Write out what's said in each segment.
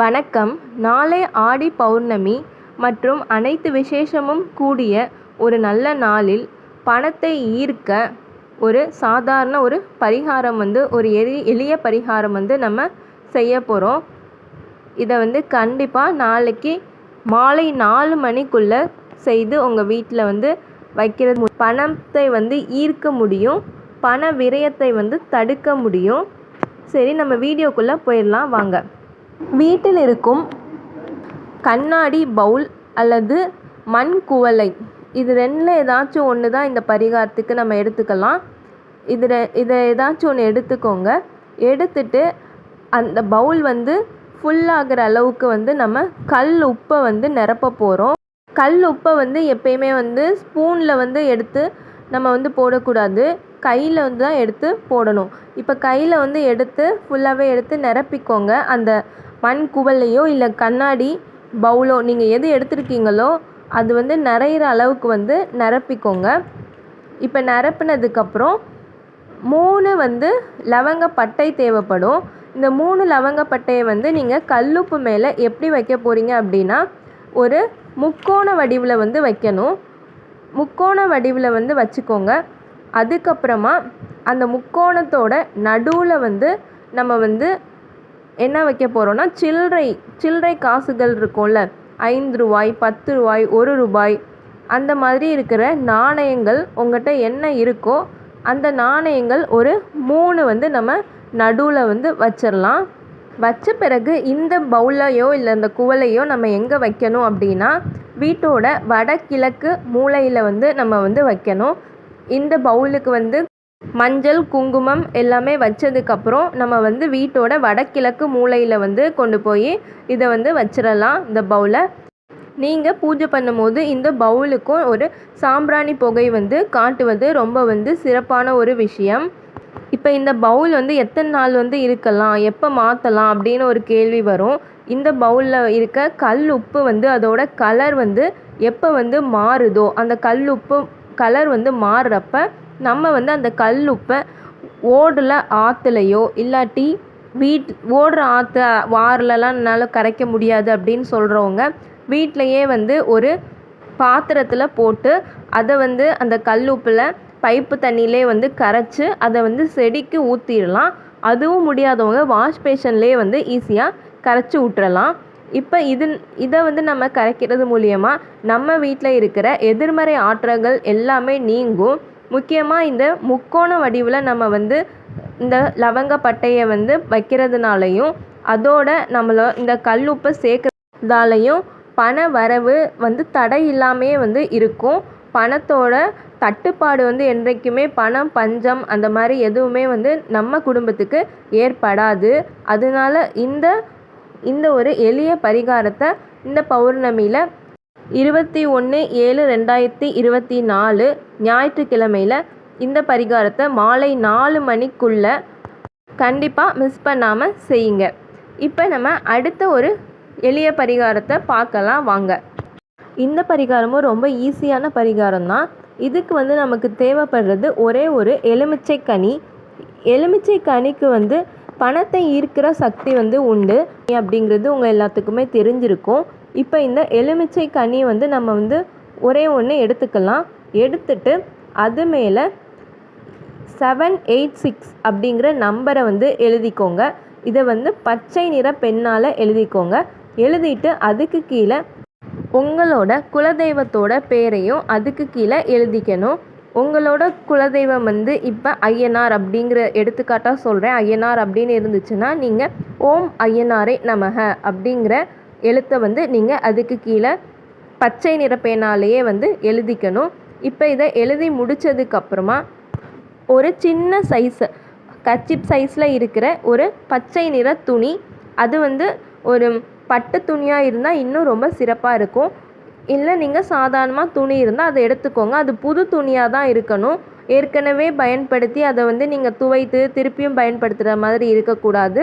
வணக்கம். நாளை ஆடி பௌர்ணமி மற்றும் அனைத்து விசேஷமும் கூடிய ஒரு நல்ல நாளில் பணத்தை ஈர்க்க ஒரு சாதாரண ஒரு பரிகாரம் வந்து ஒரு எளி எளிய பரிகாரம் வந்து நம்ம செய்ய போகிறோம் இதை வந்து கண்டிப்பாக நாளைக்கு மாலை நாலு மணிக்குள்ளே செய்து உங்கள் வீட்டில் வந்து வைக்கிறது பணத்தை வந்து ஈர்க்க முடியும். பண விரயத்தை வந்து தடுக்க முடியும். சரி நம்ம வீடியோக்குள்ளே போயிடலாம். வாங்க. வீட்டில் இருக்கும் கண்ணாடி பவுல் அல்லது மண் குவளை. இது ரெண்டில் ஏதாச்சும் ஒன்று தான் இந்த பரிகாரத்துக்கு நம்ம எடுத்துக்கலாம். இதில் இதை ஏதாச்சும் ஒன்று எடுத்துக்கோங்க. எடுத்துட்டு அந்த பவுல் வந்து ஃபுல்லாகிற அளவுக்கு வந்து நம்ம கல் உப்பை வந்து நிரப்ப போகிறோம் கல் உப்பை வந்து எப்பயுமே வந்து ஸ்பூனில் வந்து எடுத்து நம்ம வந்து போடக்கூடாது. கையில் வந்து தான் எடுத்து போடணும். இப்போ கையில் வந்து எடுத்து ஃபுல்லாகவே எடுத்து நிரப்பிக்கோங்க. அந்த மண் குவளையோ இல்லை கண்ணாடி பவுலோ நீங்கள் எது எடுத்திருக்கீங்களோ அது வந்து நிறையிற அளவுக்கு வந்து நிரப்பிக்கோங்க. இப்போ நிரப்புனதுக்கப்புறம் மூணு வந்து லவங்க பட்டை தேவைப்படும். இந்த மூணு லவங்க பட்டையை வந்து நீங்கள் கல்லுப்பு மேலே எப்படி வைக்க போகிறீங்க அப்படின்னா ஒரு முக்கோண வடிவில் வந்து வைக்கணும். முக்கோண வடிவில் வந்து வச்சுக்கோங்க. அதுக்கப்புறமா அந்த முக்கோணத்தோட நடுவில் வந்து நம்ம வந்து என்ன வைக்க போகிறோம்னா சில்லறை சில்லறை காசுகள் இருக்கும்ல. ஐந்து ரூபாய் பத்து ரூபாய் ஒரு ரூபாய். அந்த மாதிரி இருக்கிற நாணயங்கள் உங்கள்கிட்ட என்ன இருக்கோ அந்த நாணயங்கள் ஒரு மூணு வந்து நம்ம நடுவில் வந்து வச்சிடலாம் வச்ச பிறகு இந்த பவுலையோ இல்லை இந்த குவலையோ நம்ம எங்கே வைக்கணும் அப்படின்னா வீட்டோட வடகிழக்கு மூலையில் வந்து நம்ம வந்து வைக்கணும். இந்த பவுலுக்கு வந்து மஞ்சள் குங்குமம் எல்லாமே வச்சதுக்கப்புறம் நம்ம வந்து வீட்டோட வடகிழக்கு மூலையில் வந்து கொண்டு போய் இதை வந்து வச்சிடலாம் இந்த பவுலை நீங்கள் பூஜை பண்ணும்போது இந்த பவுலுக்கும் ஒரு சாம்பிராணி புகை வந்து காட்டுவது ரொம்ப வந்து சிறப்பான ஒரு விஷயம். இப்போ இந்த பவுல் வந்து எத்தனை நாள் வந்து இருக்கலாம் எப்போ மாற்றலாம் அப்படின்னு ஒரு கேள்வி வரும். இந்த பவுலில் இருக்க கல் உப்பு வந்து அதோட கலர் வந்து எப்போ வந்து மாறுதோ அந்த கல் உப்பு கலர் வந்து மாறுறப்ப நம்ம வந்து அந்த கல் உப்பை ஓடில் ஆற்றுலையோ இல்லாட்டி வீட் ஓடுற ஆற்று வாரிலலாம் என்னால் கரைக்க முடியாது அப்படின்னு சொல்கிறவங்க வீட்டிலையே வந்து ஒரு பாத்திரத்தில் போட்டு அதை வந்து அந்த கல் உப்பில் பைப்பு தண்ணியிலே வந்து கரைச்சி அதை வந்து செடிக்கு ஊற்றிடலாம் அதுவும் முடியாதவங்க வாஷ் பேஷன்லேயே வந்து ஈஸியாக கரைச்சி விட்டுறலாம் இப்போ இது இதை வந்து நம்ம கரைக்கிறது மூலியமாக நம்ம வீட்டில் இருக்கிற எதிர்மறை ஆற்றல்கள் எல்லாமே நீங்கும். முக்கியமாக இந்த முக்கோண வடிவில் நம்ம வந்து இந்த லவங்க பட்டையை வந்து வைக்கிறதுனாலையும் அதோட நம்மள இந்த கல்லுப்பை சேர்க்கறதாலையும் பண வரவு வந்து தடை இல்லாமையே வந்து இருக்கும். பணத்தோட தட்டுப்பாடு வந்து என்றைக்குமே பணம் பஞ்சம் அந்த மாதிரி எதுவுமே வந்து நம்ம குடும்பத்துக்கு ஏற்படாது. அதனால இந்த இந்த ஒரு எளிய பரிகாரத்தை இந்த பௌர்ணமியில் இருபத்தி ஒன்று ஏழு ரெண்டாயிரத்தி இருபத்தி நாலு ஞாயிற்றுக்கிழமையில் இந்த பரிகாரத்தை மாலை நாலு மணிக்குள்ளே கண்டிப்பாக மிஸ் பண்ணாமல் செய்யுங்க. இப்போ நம்ம அடுத்த ஒரு எளிய பரிகாரத்தை பார்க்கலாம் வாங்க. இந்த பரிகாரமும் ரொம்ப ஈஸியான பரிகாரம் தான் இதுக்கு வந்து நமக்கு தேவைப்படுறது ஒரே ஒரு எலுமிச்சை கனி எலுமிச்சை கனிக்கு வந்து பணத்தை ஈர்க்கிற சக்தி வந்து உண்டு. அப்படிங்கிறது உங்கள் எல்லாத்துக்குமே தெரிஞ்சிருக்கும். இப்போ இந்த எலுமிச்சை கனி வந்து நம்ம வந்து ஒரே ஒன்று எடுத்துக்கலாம். எடுத்துட்டு அது மேலே செவன் எயிட் சிக்ஸ் அப்படிங்கிற நம்பரை வந்து எழுதிக்கோங்க. இதை வந்து பச்சை நிற பெண்ணால் எழுதிக்கோங்க. எழுதிட்டு அதுக்கு கீழே உங்களோட குலதெய்வத்தோட பேரையும் அதுக்கு கீழே எழுதிக்கணும். உங்களோட குலதெய்வம் வந்து இப்போ ஐயனார் அப்படிங்கிற எடுத்துக்காட்டாக சொல்கிறேன் ஐயனார் அப்படின்னு இருந்துச்சுன்னா நீங்கள் ஓம் ஐயனாரே நமக அப்படிங்கிற எழுத்தை வந்து நீங்கள் அதுக்கு கீழே பச்சை நிற பேனாலேயே வந்து எழுதிக்கணும். இப்போ இதை எழுதி முடித்ததுக்கப்புறமா ஒரு சின்ன சைஸு கச்சிப் சைஸில் இருக்கிற ஒரு பச்சை நிற துணி அது வந்து ஒரு பட்டு துணியாக இருந்தால் இன்னும் ரொம்ப சிறப்பாக இருக்கும். இல்லை நீங்கள் சாதாரணமாக துணி இருந்தால் அதை எடுத்துக்கோங்க. அது புது துணியாக தான் இருக்கணும். ஏற்கனவே பயன்படுத்தி அதை வந்து நீங்கள் துவைத்து திருப்பியும் பயன்படுத்துகிற மாதிரி இருக்கக்கூடாது.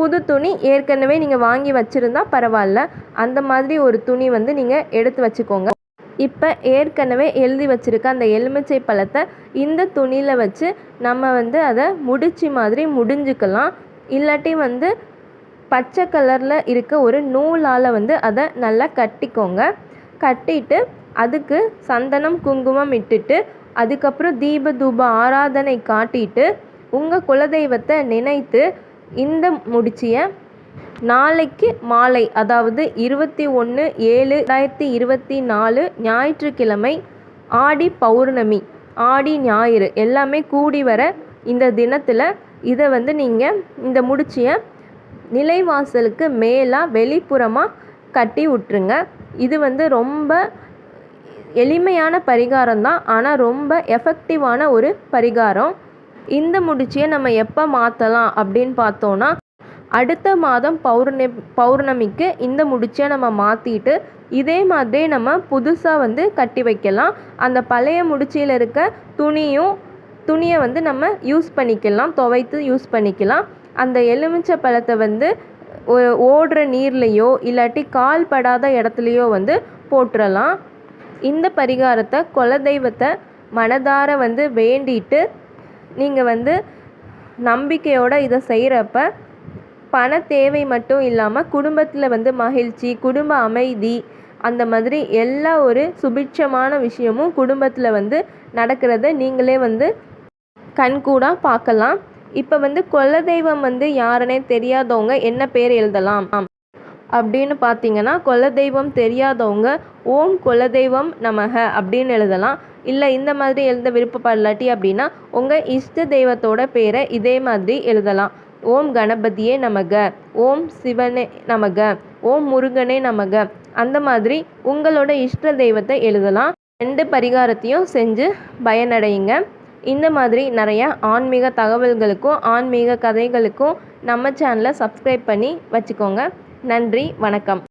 புது துணி ஏற்கனவே நீங்கள் வாங்கி வச்சுருந்தா பரவாயில்ல. அந்த மாதிரி ஒரு துணி வந்து நீங்கள் எடுத்து வச்சுக்கோங்க. இப்போ ஏற்கனவே எழுதி வச்சுருக்க அந்த எலுமிச்சை பழத்தை இந்த துணியில் வச்சு நம்ம வந்து அதை முடிச்சு மாதிரி முடிஞ்சுக்கலாம். இல்லாட்டி வந்து பச்சை கலரில் இருக்க ஒரு நூலால் வந்து அதை நல்லா கட்டிக்கோங்க. கட்டிட்டு அதுக்கு சந்தனம் குங்குமம் இட்டுட்டு அதுக்கப்புறம் தீப தூப ஆராதனை காட்டிட்டு உங்கள் குலதெய்வத்தை நினைத்து இந்த முடிச்சியை நாளைக்கு மாலை அதாவது இருபத்தி ஒன்று ஏழு ரெண்டாயிரத்தி இருபத்தி நாலு ஞாயிற்றுக்கிழமை ஆடி பௌர்ணமி ஆடி ஞாயிறு எல்லாமே கூடி வர இந்த தினத்தில் இதை வந்து நீங்கள் இந்த முடிச்சியை நிலைவாசலுக்கு மேலாக வெளிப்புறமாக கட்டி விட்ருங்க இது வந்து ரொம்ப எளிமையான பரிகாரம் தான் ஆனால் ரொம்ப எஃபெக்டிவான ஒரு பரிகாரம். இந்த முடிச்சியை நம்ம எப்போ மாற்றலாம் அப்படின்னு பார்த்தோன்னா அடுத்த மாதம் பௌர்ணமி பௌர்ணமிக்கு இந்த முடிச்சை நம்ம மாற்றிட்டு இதே மாதிரி நம்ம புதுசாக வந்து கட்டி வைக்கலாம். அந்த பழைய முடிச்சியில் இருக்க துணியும் துணியை வந்து நம்ம யூஸ் பண்ணிக்கலாம் துவைத்து யூஸ் பண்ணிக்கலாம். அந்த எலுமிச்சை பழத்தை வந்து ஓ- ஓடுற நீர்லேயோ இல்லாட்டி கால் படாத இடத்துலையோ வந்து போட்டுறலாம். இந்த பரிகாரத்தை குலதெய்வத்தை மனதார வந்து வேண்டிட்டு நீங்கள் வந்து நம்பிக்கையோடு இதை செய்கிறப்ப பண தேவை மட்டும் இல்லாமல் குடும்பத்தில் வந்து மகிழ்ச்சி குடும்ப அமைதி அந்த மாதிரி எல்லா ஒரு சுபிட்சமான விஷயமும் குடும்பத்தில் வந்து நடக்கிறத நீங்களே வந்து கண்கூடாக பார்க்கலாம். இப்போ வந்து குலதெய்வம் வந்து யாருன்னே தெரியாதவங்க என்ன பேர் எழுதலாம்? அப்படின்னு பார்த்தீங்கன்னா குலதெய்வம் தெரியாதவங்க ஓம் குலதெய்வம் நமக அப்படின்னு எழுதலாம். இல்லை இந்த மாதிரி எழுத விருப்பப்படலாட்டி அப்படின்னா உங்கள் இஷ்ட தெய்வத்தோட பேரை இதே மாதிரி எழுதலாம். ஓம் கணபதியே நமக ஓம் சிவனே நமக ஓம் முருகனே நமக அந்த மாதிரி உங்களோட இஷ்ட தெய்வத்தை எழுதலாம். ரெண்டு பரிகாரத்தையும் செஞ்சு பயனடையுங்க. இந்த மாதிரி நிறைய ஆன்மீக தகவல்களுக்கும் ஆன்மீக கதைகளுக்கும் நம்ம சேனலை சப்ஸ்கிரைப் பண்ணி வச்சுக்கோங்க. நன்றி வணக்கம்.